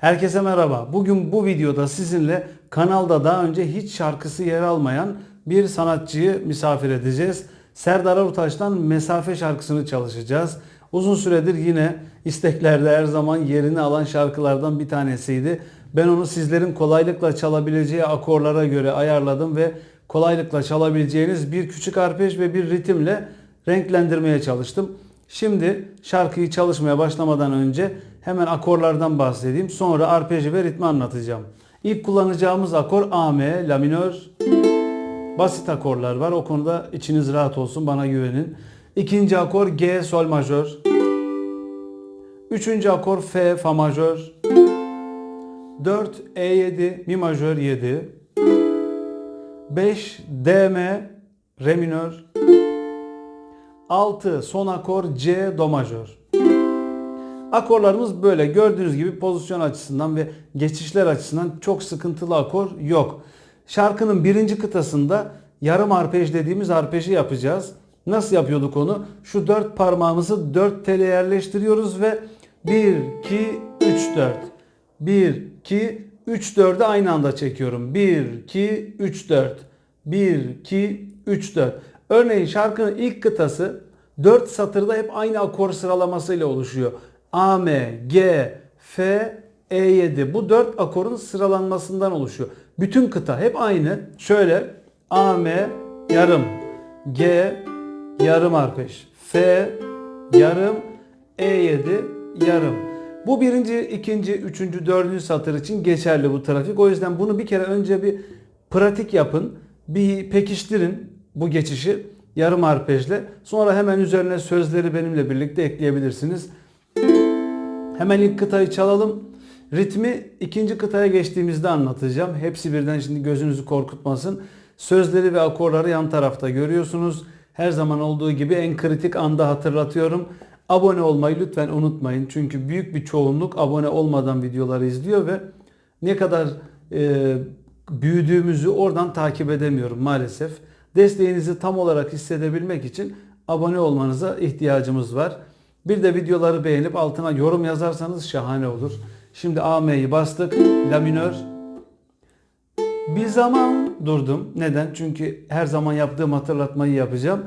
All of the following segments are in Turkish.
Herkese merhaba. Bugün bu videoda sizinle kanalda daha önce hiç şarkısı yer almayan bir sanatçıyı misafir edeceğiz. Serdar Ortaç'tan Mesafe şarkısını çalışacağız. Uzun süredir yine isteklerde her zaman yerini alan şarkılardan bir tanesiydi. Ben onu sizlerin kolaylıkla çalabileceği akorlara göre ayarladım ve kolaylıkla çalabileceğiniz bir küçük arpej ve bir ritimle renklendirmeye çalıştım. Şimdi şarkıyı çalışmaya başlamadan önce hemen akorlardan bahsedeyim. Sonra arpeji ve ritmi anlatacağım. İlk kullanacağımız akor A, M, La minör. Basit akorlar var. O konuda içiniz rahat olsun. Bana güvenin. İkinci akor G, Sol majör. Üçüncü akor F, Fa majör. 4 E7 Mi majör 7 5 DM Re minör 6 son akor C Do majör Akorlarımız böyle gördüğünüz gibi pozisyon açısından ve geçişler açısından çok sıkıntılı akor yok. Şarkının birinci kıtasında yarım arpej dediğimiz arpeji yapacağız. Nasıl yapıyorduk onu? Şu dört parmağımızı dört tele yerleştiriyoruz ve 1, 2, 3, 4. 1, 2, 3, 4'ü aynı anda çekiyorum. 1, 2, 3, 4. 1, 2, 3, 4. Örneğin şarkının ilk kıtası 4 satırda hep aynı akor sıralamasıyla oluşuyor. A, M, G, F, E7. Bu 4 akorun sıralanmasından oluşuyor. Bütün kıta hep aynı. Şöyle A, M, yarım. G, yarım arpej. F, yarım. E7, yarım. Bu birinci, ikinci, üçüncü, dördüncü satır için geçerli bu trafik. O yüzden bunu bir kere önce bir pratik yapın. Bir pekiştirin bu geçişi yarım arpejle. Sonra hemen üzerine sözleri benimle birlikte ekleyebilirsiniz. Hemen ilk kıtayı çalalım. Ritmi ikinci kıtaya geçtiğimizde anlatacağım. Hepsi birden şimdi gözünüzü korkutmasın. Sözleri ve akorları yan tarafta görüyorsunuz. Her zaman olduğu gibi en kritik anda hatırlatıyorum. Abone olmayı lütfen unutmayın. Çünkü büyük bir çoğunluk abone olmadan videoları izliyor ve ne kadar e, büyüdüğümüzü oradan takip edemiyorum maalesef. Desteğinizi tam olarak hissedebilmek için abone olmanıza ihtiyacımız var. Bir de videoları beğenip altına yorum yazarsanız şahane olur. Şimdi AM'yi bastık. La minör. Bir zaman durdum. Neden? Çünkü her zaman yaptığım hatırlatmayı yapacağım.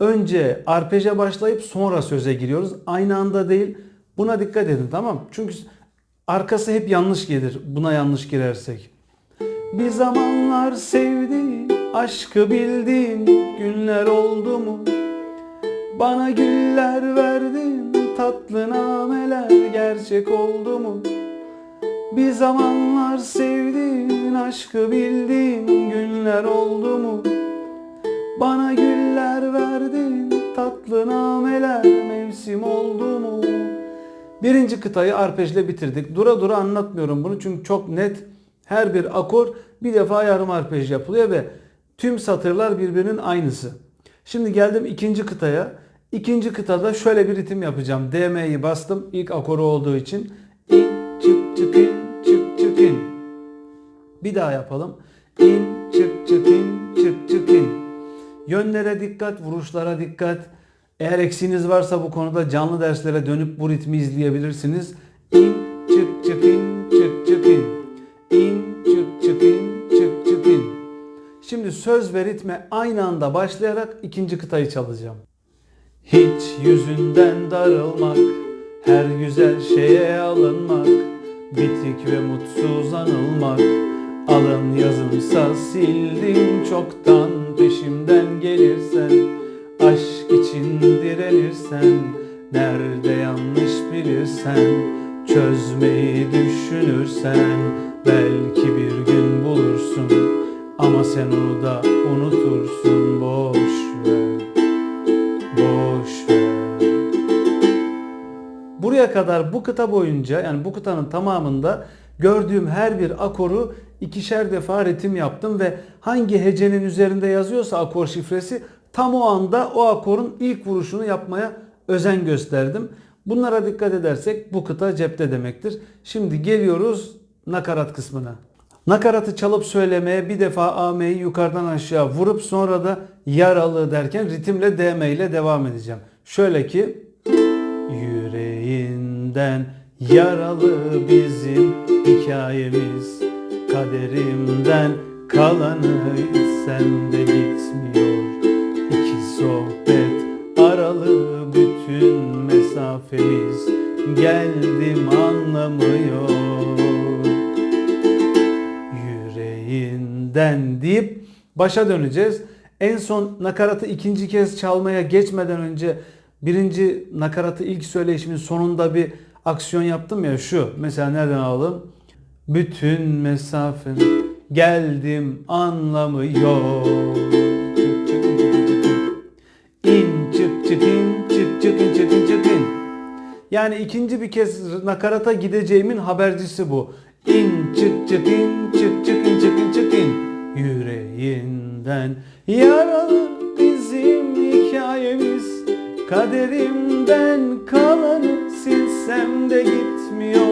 Önce arpeje başlayıp sonra söze giriyoruz. Aynı anda değil. Buna dikkat edin tamam? Çünkü arkası hep yanlış gelir. Buna yanlış girersek. Bir zamanlar sevdiğin, aşkı bildiğin günler oldu mu? Bana güller verdin, tatlı nameler gerçek oldu mu? Bir zamanlar sevdiğin, aşkı bildiğin günler oldu mu? Bana güller verdin, tatlı nameler mevsim oldu mu? Birinci kıtayı arpejle bitirdik. Dura dura anlatmıyorum bunu çünkü çok net. Her bir akor bir defa yarım arpej yapılıyor ve tüm satırlar birbirinin aynısı. Şimdi geldim ikinci kıtaya. İkinci kıtada şöyle bir ritim yapacağım. DM'yi bastım ilk akoru olduğu için. İn çık çık in çık çık in. Bir daha yapalım. İn çık çık in çık çık in. Yönlere dikkat, vuruşlara dikkat. Eğer eksiğiniz varsa bu konuda canlı derslere dönüp bu ritmi izleyebilirsiniz. İn söz ve ritme aynı anda başlayarak ikinci kıtayı çalacağım. Hiç yüzünden darılmak, her güzel şeye alınmak, bitik ve mutsuz anılmak. Alın yazımsa sildim çoktan peşimden gelirsen, aşk için direnirsen, nerede yanlış bilirsen, çözmeyi düşünürsen, belki ama sen onu da unutursun boş ver. Boş ver. Buraya kadar bu kıta boyunca yani bu kıtanın tamamında gördüğüm her bir akoru ikişer defa ritim yaptım ve hangi hecenin üzerinde yazıyorsa akor şifresi tam o anda o akorun ilk vuruşunu yapmaya özen gösterdim. Bunlara dikkat edersek bu kıta cepte demektir. Şimdi geliyoruz nakarat kısmına. Nakaratı çalıp söylemeye bir defa AM'yi yukarıdan aşağı vurup sonra da yaralı derken ritimle DM ile devam edeceğim. Şöyle ki yüreğinden yaralı bizim hikayemiz Kaderimden kalanı sen de gitmiyor İki sohbet aralı bütün mesafemiz Geldim başa döneceğiz. En son nakaratı ikinci kez çalmaya geçmeden önce birinci nakaratı ilk söyleyişimin sonunda bir aksiyon yaptım ya şu. Mesela nereden alalım? Bütün mesafen geldim anlamı yok. İn çık çık in çık çık in çık in çık in. Yani ikinci bir kez nakarata gideceğimin habercisi bu. İn çık çık in çık çık Yüreğinden yaralı bizim hikayemiz. Kaderimden kalanı silsem de gitmiyor.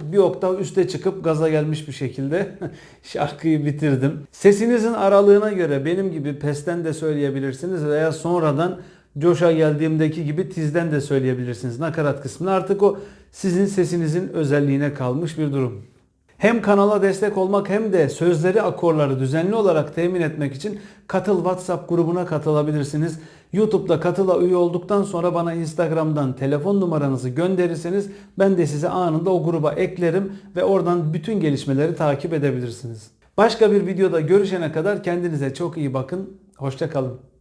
Bir oktav üste çıkıp gaza gelmiş bir şekilde şarkıyı bitirdim. Sesinizin aralığına göre benim gibi pesten de söyleyebilirsiniz veya sonradan coşa geldiğimdeki gibi tizden de söyleyebilirsiniz nakarat kısmını. Artık o sizin sesinizin özelliğine kalmış bir durum. Hem kanala destek olmak hem de sözleri akorları düzenli olarak temin etmek için Katıl WhatsApp grubuna katılabilirsiniz. YouTube'da katıla üye olduktan sonra bana Instagram'dan telefon numaranızı gönderirseniz ben de size anında o gruba eklerim ve oradan bütün gelişmeleri takip edebilirsiniz. Başka bir videoda görüşene kadar kendinize çok iyi bakın. Hoşçakalın.